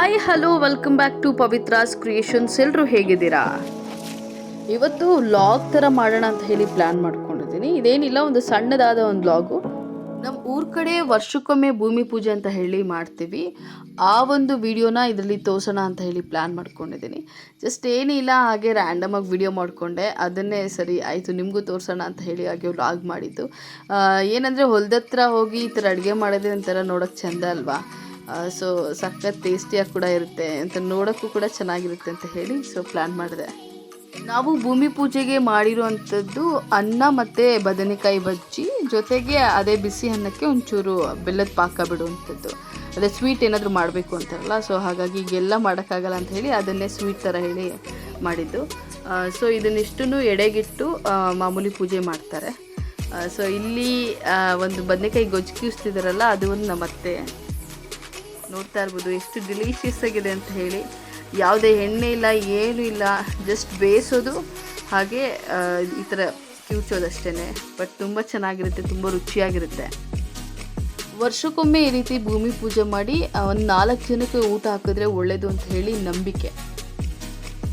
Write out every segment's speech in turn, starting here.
Hi, hello, welcome back to Pavitra's creations. ಎಲ್ಲರೂ ಹೇಗಿದ್ದೀರಾ? ಇವತ್ತು ಲಾಗ್ ಥರ ಮಾಡೋಣ ಅಂತ ಹೇಳಿ ಪ್ಲ್ಯಾನ್ ಮಾಡ್ಕೊಂಡಿದ್ದೀನಿ. ಇದೇನಿಲ್ಲ, ಒಂದು ಸಣ್ಣದಾದ ಒಂದು ಲಾಗು ನಮ್ಮ ಊರ ಕಡೆ ವರ್ಷಕ್ಕೊಮ್ಮೆ ಭೂಮಿ ಪೂಜೆ ಅಂತ ಹೇಳಿ ಮಾಡ್ತೀವಿ. ಆ ಒಂದು ವಿಡಿಯೋನ ಇದರಲ್ಲಿ ತೋರಿಸೋಣ ಅಂತ ಹೇಳಿ ಪ್ಲ್ಯಾನ್ ಮಾಡ್ಕೊಂಡಿದ್ದೀನಿ. ಜಸ್ಟ್ ಏನಿಲ್ಲ, ಹಾಗೆ ರ್ಯಾಂಡಮಾಗಿ ವಿಡಿಯೋ ಮಾಡಿಕೊಂಡೆ. ಅದನ್ನೇ ಸರಿ, ಆಯಿತು, ನಿಮಗೂ ತೋರಿಸೋಣ ಅಂತ ಹೇಳಿ ಹಾಗೆ ಲಾಗ್ ಮಾಡಿದ್ದು. ಏನಂದರೆ, ಹೊಲದತ್ರ ಹೋಗಿ ಈ ಥರ ಅಡುಗೆ ಮಾಡೋದೇ ಒಂಥರ ನೋಡೋಕ್ಕೆ ಚೆಂದ ಅಲ್ವಾ? ಸೊ ಸಖತ್ ಟೇಸ್ಟಿಯಾಗಿ ಕೂಡ ಇರುತ್ತೆ ಅಂತ ನೋಡೋಕ್ಕೂ ಕೂಡ ಚೆನ್ನಾಗಿರುತ್ತೆ ಅಂತ ಹೇಳಿ ಸೊ ಪ್ಲ್ಯಾನ್ ಮಾಡಿದೆ. ನಾವು ಭೂಮಿ ಪೂಜೆಗೆ ಮಾಡಿರುವಂಥದ್ದು ಅನ್ನ ಮತ್ತು ಬದನೆಕಾಯಿ ಬಜ್ಜಿ, ಜೊತೆಗೆ ಅದೇ ಬಿಸಿ ಅನ್ನಕ್ಕೆ ಒಂಚೂರು ಬೆಲ್ಲದ ಪಾಕ ಬಿಡುವಂಥದ್ದು. ಅದೇ ಸ್ವೀಟ್ ಏನಾದರೂ ಮಾಡಬೇಕು ಅಂತಾರಲ್ಲ ಸೊ ಹಾಗಾಗಿ ಈಗೆಲ್ಲ ಮಾಡೋಕ್ಕಾಗಲ್ಲ ಅಂತ ಹೇಳಿ ಅದನ್ನೇ ಸ್ವೀಟ್ ಥರ ಹೇಳಿ ಮಾಡಿದ್ದು. ಸೊ ಇದನ್ನಿಷ್ಟನ್ನು ಎಡೆಗಿಟ್ಟು ಮಾಮೂಲಿ ಪೂಜೆ ಮಾಡ್ತಾರೆ. ಸೊ ಇಲ್ಲಿ ಒಂದು ಬದನೆಕಾಯಿ ಗೊಜ್ಜು ಕಿವಿಸ್ತಿದಾರಲ್ಲ ಅದು ಒಂದು ನಮ್ಮ ಅತ್ತೆ ನೋಡ್ತಾ ಇರ್ಬೋದು. ಎಷ್ಟು ಡಿಲೀಷಿಯಸ್ ಆಗಿದೆ ಅಂತ ಹೇಳಿ. ಯಾವುದೇ ಎಣ್ಣೆ ಇಲ್ಲ, ಏನೂ ಇಲ್ಲ. ಜಸ್ಟ್ ಬೇಯಿಸೋದು. ಹಾಗೆ ಈ ಥರ ಕಿವುಚೋದಷ್ಟೇ ಬಟ್ ತುಂಬ ಚೆನ್ನಾಗಿರುತ್ತೆ, ತುಂಬ ರುಚಿಯಾಗಿರುತ್ತೆ. ವರ್ಷಕ್ಕೊಮ್ಮೆ ಈ ರೀತಿ ಭೂಮಿ ಪೂಜೆ ಮಾಡಿ ಒಂದು ನಾಲ್ಕು ಜನಕ್ಕೆ ಊಟ ಹಾಕಿದ್ರೆ ಒಳ್ಳೆಯದು ಅಂತ ಹೇಳಿ ನಂಬಿಕೆ.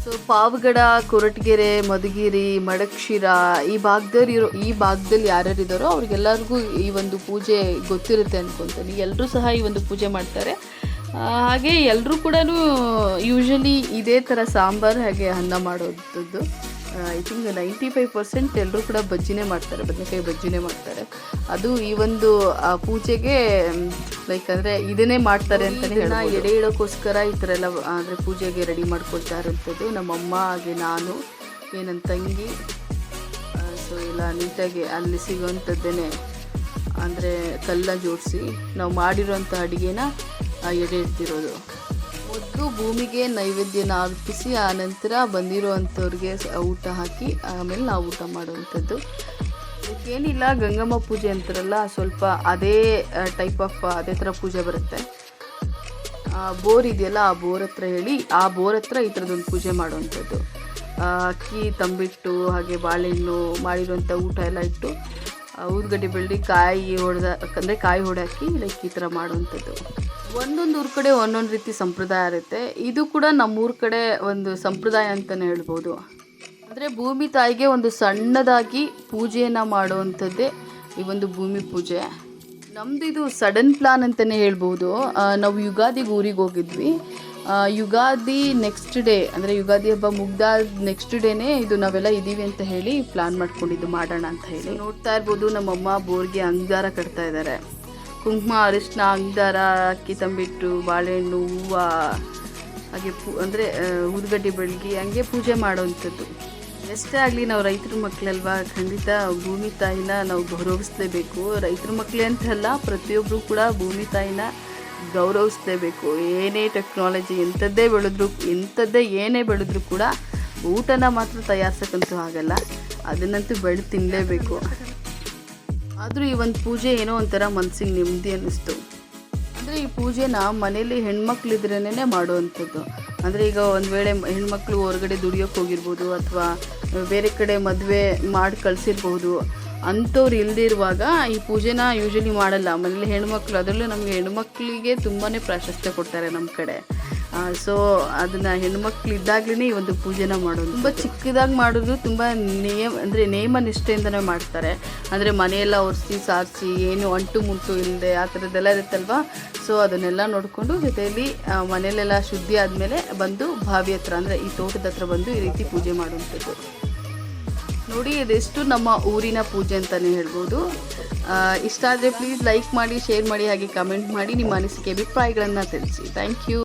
ಸೊ ಪಾವಗಡ, ಕೊರಟಗೆರೆ, ಮಧುಗಿರಿ, ಮಡಕ್ಷಿರ ಈ ಭಾಗದಲ್ಲಿ ಇರೋ ಈ ಭಾಗದಲ್ಲಿ ಯಾರ್ಯಾರು ಇದ್ದಾರೋ ಅವ್ರಿಗೆಲ್ಲರಿಗೂ ಈ ಒಂದು ಪೂಜೆ ಗೊತ್ತಿರುತ್ತೆ ಅನ್ಕೊತೀನಿ. ಎಲ್ಲರೂ ಸಹ ಈ ಒಂದು ಪೂಜೆ ಮಾಡ್ತಾರೆ. ಹಾಗೆ ಎಲ್ಲರೂ ಕೂಡ ಯೂಶಲಿ ಇದೇ ಥರ ಸಾಂಬಾರು ಹಾಗೆ ಅನ್ನ ಮಾಡೋವಂಥದ್ದು I think ninety five percent ಎಲ್ಲರೂ ಕೂಡ ಬಜ್ಜಿನೇ ಮಾಡ್ತಾರೆ ಬದನೆಕಾಯಿ ಬಜ್ಜಿನೇ ಮಾಡ್ತಾರೆ. ಅದು ಈ ಒಂದು ಆ, ಪೂಜೆಗೆ ಲೈಕ್ ಅಂದರೆ ಇದನ್ನೇ ಮಾಡ್ತಾರೆ ಅಂತಲೇ ಹೇಳ ಎಡೆ ಇಡೋಕ್ಕೋಸ್ಕರ ಈ ಥರ ಎಲ್ಲ ಅಂದರೆ ಪೂಜೆಗೆ ರೆಡಿ ಮಾಡ್ಕೊಳ್ತಾ ಇರೋಂಥದ್ದು ನಮ್ಮಮ್ಮ ಹಾಗೆ ನಾನು ಏನಂತ ನನ್ನ ತಂಗಿ. ಸೊ ಎಲ್ಲ ನೀಟಾಗಿ ಅಲ್ಲಿ ಸಿಗೋವಂಥದ್ದೇ ಅಂದರೆ ಕಲ್ಲ ಜೋಡಿಸಿ ನಾವು ಮಾಡಿರೋಂಥ ಅಡುಗೆನ ಎಡೆ ಇಡ್ತಿರೋದು ಮೊದಲು ಭೂಮಿಗೆ ನೈವೇದ್ಯನ ಅರ್ಪಿಸಿ ಆ ನಂತರ ಬಂದಿರುವಂಥವ್ರಿಗೆ ಊಟ ಹಾಕಿ ಆಮೇಲೆ ನಾವು ಊಟ ಮಾಡುವಂಥದ್ದು. ಏನಿಲ್ಲ ಗಂಗಮ್ಮ ಪೂಜೆ ಅಂತಾರಲ್ಲ, ಸ್ವಲ್ಪ ಅದೇ ಟೈಪ್ ಆಫ್ ಅದೇ ಥರ ಪೂಜೆ ಬರುತ್ತೆ. ಆ, ಬೋರ್ ಇದೆಯಲ್ಲ, ಆ ಬೋರ್ ಹತ್ರ ಹೇಳಿ, ಆ ಬೋರ್ ಹತ್ರ ಈ ಥರದೊಂದು ಪೂಜೆ ಮಾಡುವಂಥದ್ದು. ಅಕ್ಕಿ, ತಂಬಿಟ್ಟು, ಹಾಗೆ ಬಾಳೆಹಣ್ಣು ಮಾಡಿರುವಂಥ ಊಟ ಎಲ್ಲ ಇಟ್ಟು ಊದ್ಗಡ್ಡೆ ಬೆಳ್ಳಿ ಕಾಯಿ ಹೊಡೆದ, ಅಂದರೆ ಕಾಯಿ ಹೊಡೆ ಹಾಕಿ ಲೈಕ್ ಈ ಥರ ಮಾಡುವಂಥದ್ದು. ಒಂದೊಂದು ಊರ ಕಡೆ ಒಂದೊಂದು ರೀತಿ ಸಂಪ್ರದಾಯ ಇರುತ್ತೆ. ಇದು ಕೂಡ ನಮ್ಮೂರ ಕಡೆ ಒಂದು ಸಂಪ್ರದಾಯ ಅಂತಲೇ ಹೇಳ್ಬೋದು. ಅಂದರೆ ಭೂಮಿ ತಾಯಿಗೆ ಒಂದು ಸಣ್ಣದಾಗಿ ಪೂಜೆಯನ್ನು ಮಾಡುವಂಥದ್ದೇ ಈ ಒಂದು ಭೂಮಿ ಪೂಜೆ. ನಮ್ಮದು ಇದು ಸಡನ್ ಪ್ಲಾನ್ ಅಂತಲೇ ಹೇಳ್ಬೋದು. ನಾವು ಯುಗಾದಿಗೆ ಊರಿಗೆ ಹೋಗಿದ್ವಿ. ಯುಗಾದಿ ನೆಕ್ಸ್ಟ್ ಡೇ, ಅಂದರೆ ಯುಗಾದಿ ಹಬ್ಬ ಮುಗ್ದಾದ ನೆಕ್ಸ್ಟ್ ಡೇನೇ ಇದು ನಾವೆಲ್ಲ ಇದ್ದೀವಿ ಅಂತ ಹೇಳಿ ಪ್ಲಾನ್ ಮಾಡ್ಕೊಂಡಿದ್ದು ಮಾಡೋಣ ಅಂತ ಹೇಳಿ. ನೋಡ್ತಾ ಇರ್ಬೋದು ನಮ್ಮಮ್ಮ ಬೋರ್ಗೆ ಅಂಗಾರ ಕಟ್ತಾ ಇದ್ದಾರೆ ಕುಂಕುಮ ಅರಿಶಿನ ಅಂಗಾರ ಅಕ್ಕಿ, ತಂಬಿಟ್ಟು, ಬಾಳೆಹಣ್ಣು, ಹೂವು, ಹಾಗೆ ಪೂ, ಅಂದರೆ ಉದ್ಗಡ್ಡೆ ಬೆಳಗ್ಗೆ ಹಂಗೆ ಪೂಜೆ ಮಾಡೋವಂಥದ್ದು. ಎಷ್ಟೇ ಆಗಲಿ ನಾವು ರೈತರ ಮಕ್ಕಳಲ್ವಾ ಖಂಡಿತ ಭೂಮಿ ತಾಯಿನ ನಾವು ಗೌರವಿಸಲೇಬೇಕು. ರೈತರ ಮಕ್ಕಳೇ ಅಂತಲ್ಲ ಪ್ರತಿಯೊಬ್ಬರು ಕೂಡ ಭೂಮಿ ತಾಯಿನ ಗೌರವಿಸಲೇಬೇಕು. ಏನೇ ಟೆಕ್ನಾಲಜಿ ಎಂಥದ್ದೇ ಬೆಳೆದ್ರು, ಎಂಥದ್ದೇ ಏನೇ ಬೆಳೆದ್ರು ಕೂಡ ಊಟನ ಮಾತ್ರ ತಯಾರಿಸೋಕ್ಕಂತೂ ಆಗಲ್ಲ. ಅದನ್ನಂತೂ ಬೆಳೆದು ತಿನ್ನಲೇಬೇಕು ಆದರೂ ಈ ಒಂದು ಪೂಜೆ ಏನೋ ಒಂಥರ ಮನಸ್ಸಿಗೆ ನೆಮ್ಮದಿ ಅನ್ನಿಸ್ತು. ಅಂದರೆ ಈ ಪೂಜೆನ ಮನೇಲಿ ಹೆಣ್ಮಕ್ಳಿದ್ರೇ ಮಾಡುವಂಥದ್ದು ಅಂದರೆ ಈಗ ಒಂದು ವೇಳೆ ಹೆಣ್ಮಕ್ಳು ಹೊರಗಡೆ ದುಡಿಯೋಕೆ ಹೋಗಿರ್ಬೋದು ಅಥವಾ ಬೇರೆ ಕಡೆ ಮದುವೆ ಮಾಡಿ ಕಳಿಸಿರ್ಬೋದು, ಅಂಥವ್ರು ಇಲ್ದಿರುವಾಗ ಈ ಪೂಜೆನ ಯೂಶಲಿ ಮಾಡಲ್ಲ. ಮನೇಲಿ ಹೆಣ್ಮಕ್ಳು, ಅದರಲ್ಲೂ ನಮಗೆ ಹೆಣ್ಮಕ್ಳಿಗೆ ತುಂಬಾ ಪ್ರಾಶಸ್ತ್ಯ ಕೊಡ್ತಾರೆ ನಮ್ಮ ಕಡೆ. ಸೊ ಅದನ್ನು ಹೆಣ್ಮಕ್ಳು ಇದ್ದಾಗ್ಲೇ ಈ ಒಂದು ಪೂಜೆನ ಮಾಡೋದು. ತುಂಬ ಚಿಕ್ಕದಾಗಿ ಮಾಡೋದು ತುಂಬ ನೇಮ್, ಅಂದರೆ ನೇಮ ನಿಷ್ಠೆಯಿಂದನೇ ಮಾಡ್ತಾರೆ. ಅಂದರೆ ಮನೆಯೆಲ್ಲ ಒರೆಸಿ ಸಾರಿಸಿ ಏನು ಅಂಟು ಮುಂಟು ಇಲ್ಲದೆ ಆ ಥರದ್ದೆಲ್ಲ ಇರುತ್ತಲ್ವಾ? ಸೊ ಅದನ್ನೆಲ್ಲ ನೋಡಿಕೊಂಡು ಜೊತೆಯಲ್ಲಿ ಮನೆಯಲ್ಲೆಲ್ಲ ಶುದ್ಧಿ ಆದಮೇಲೆ ಬಂದು ಬಾವಿ ಹತ್ರ, ಅಂದರೆ ಈ ತೋಟದ ಹತ್ರ ಬಂದು ಈ ರೀತಿ ಪೂಜೆ ಮಾಡುವಂಥದ್ದು. ನೋಡಿ, ಇದೆಷ್ಟು ನಮ್ಮ ಊರಿನ ಪೂಜೆ ಅಂತಲೇ ಹೇಳ್ಬೋದು. ಇಷ್ಟ ಆದರೆ ಪ್ಲೀಸ್ ಲೈಕ್ ಮಾಡಿ ಶೇರ್ ಮಾಡಿ, ಹಾಗೆ ಕಮೆಂಟ್ ಮಾಡಿ ನಿಮ್ಮ ಅನಿಸಿಕೆ, ಅಭಿಪ್ರಾಯಗಳನ್ನು ತಿಳಿಸಿ. Thank you